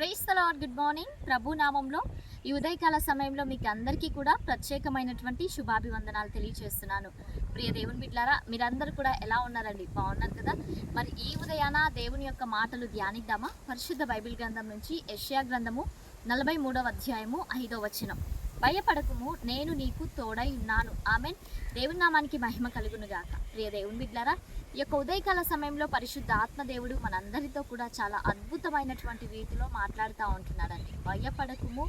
Praise the Lord good morning. ప్రభు నామంలో ఈ ఉదయకాల సమయంలో మీకు అందరికీ కూడా ప్రత్యేకమైనటువంటి శుభాభివందనాలు తెలియజేస్తున్నాను ప్రియ దేవుని బిడ్లారా మీరందరూ కూడా ఎలా ఉన్నారండి? బాగున్నారు కదా? మరి ఈ ఉదయాన దేవుని యొక్క మాటలు ధ్యానిద్దామా? పరిశుద్ధ బైబిల్ గ్రంథం నుంచి యష్యా గ్రంథము నలభై మూడవ అధ్యాయము ఐదో వచనం. భయపడకుము నేను నీకు తోడై ఉన్నాను. ఆమెన్. దేవుని నామానికి మహిమ కలుగును గాక ప్రియ దేవుని బిడ్లరా ఈ యొక్క ఉదయకాల సమయంలో పరిశుద్ధ ఆత్మదేవుడు మనందరితో కూడా చాలా అద్భుతమైనటువంటి రీతిలో మాట్లాడుతూ ఉంటున్నాడండి. భయపడకుము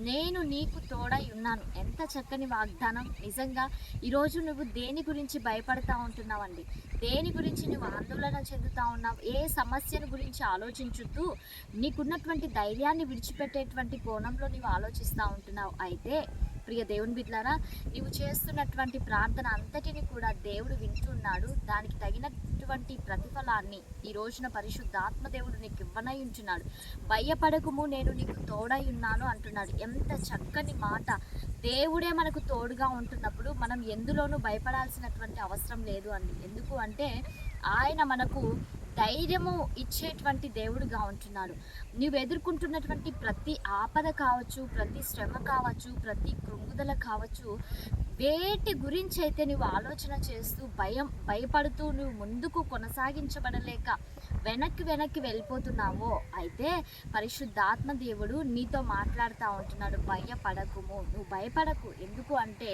నేను నీకు తోడై ఉన్నాను. ఎంత చక్కని వాగ్దానం. నిజంగా ఈరోజు నువ్వు దేని గురించి భయపడతా ఉంటున్నావండి? దేని గురించి నువ్వు ఆందోళన చెందుతా ఉన్నావు? ఏ సమస్యను గురించి ఆలోచించుతూ నీకున్నటువంటి ధైర్యాన్ని విడిచిపెట్టేటువంటి కోణంలో నీవు ఆలోచిస్తూ ఉంటున్నావు? అయితే ప్రియ దేవుని బిడ్లారా నీవు చేస్తున్నటువంటి ప్రార్థన అంతటిని కూడా దేవుడు వింటున్నాడు. దానికి తగిన అటువంటి ప్రతిఫలాన్ని ఈ రోజున పరిశుద్ధాత్మ దేవుడు నీకు ఇవ్వనై ఉంటున్నాడు. భయపడకుము నేను నీకు తోడై ఉన్నాను అంటున్నాడు. ఎంత చక్కని మాట. దేవుడే మనకు తోడుగా ఉంటున్నప్పుడు మనం ఎందులోనూ భయపడాల్సినటువంటి అవసరం లేదు అండి. ఎందుకు అంటే ఆయన మనకు ధైర్యము ఇచ్చేటువంటి దేవుడుగా ఉంటున్నాడు. నువ్వు ఎదుర్కొంటున్నటువంటి ప్రతి ఆపద కావచ్చు ప్రతి శ్రమ కావచ్చు ప్రతి కృంగుదల కావచ్చు వేటి గురించి అయితే నువ్వు ఆలోచన చేస్తూ భయం భయపడుతూ నువ్వు ముందుకు కొనసాగించబడలేక వెనక్కి వెనక్కి వెళ్ళిపోతున్నావో అయితే పరిశుద్ధాత్మ దేవుడు నీతో మాట్లాడుతూ ఉంటున్నాడు. భయపడకుము. నువ్వు భయపడకు. ఎందుకు అంటే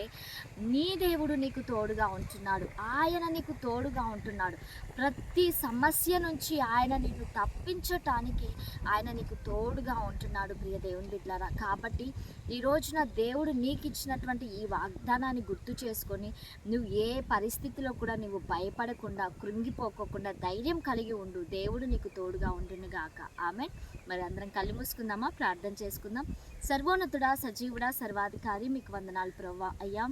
నీ దేవుడు నీకు తోడుగా ఉంటున్నాడు. ఆయన నీకు తోడుగా ఉంటున్నాడు. ప్రతి సమస్య నుంచి ఆయన నీకు తప్పించటానికి ఆయన నీకు తోడుగా ఉంటున్నాడు ప్రియ దేవుని బిడ్డారా కాబట్టి ఈ రోజున దేవుడు నీకు ఇచ్చినటువంటి ఈ అని గుర్తు చేసుకొని నువ్వు ఏ పరిస్థితిలో కూడా నువ్వు భయపడకుండా కృంగిపోకోకుండా ధైర్యం కలిగి ఉండు. దేవుడు నీకు తోడుగా ఉండునుగాక. ఆమె మరి అందరం కళ్ళు మూసుకుందామా? ప్రార్థన చేసుకుందాం. సర్వోన్నతుడా సజీవుడా సర్వాధికారి మీకు వందనాలు ప్రవ్వా. అయ్యా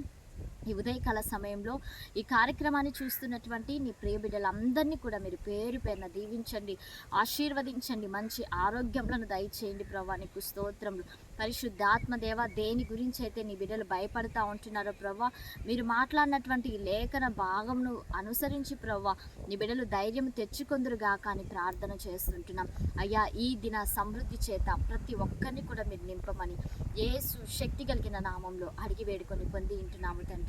ఈ ఉదయకాల సమయంలో ఈ కార్యక్రమాన్ని చూస్తున్నటువంటి నీ ప్రియ బిడ్డలందరినీ కూడా మీరు పేరు పేరున దీవించండి ఆశీర్వదించండి మంచి ఆరోగ్యములను దయచేయండి ప్రభా. నీకు స్తోత్రములు. పరిశుద్ధాత్మ దేవ దేని గురించి అయితే నీ బిడ్డలు భయపడతా ఉంటున్నారో ప్రభా మీరు మాట్లాడినటువంటి ఈ లేఖన భాగంను అనుసరించి ప్రభా నీ బిడ్డలు ధైర్యం తెచ్చుకొందురుగా కానీ ప్రార్థన చేస్తుంటున్నాం. అయ్యా ఈ దిన సమృద్ధి చేత ప్రతి ఒక్కరిని కూడా మీరు నింపమని ఏసు శక్తి కలిగిన నామంలో అడిగి వేడుకొని పొంది ఇంటున్నాము తండ్రి.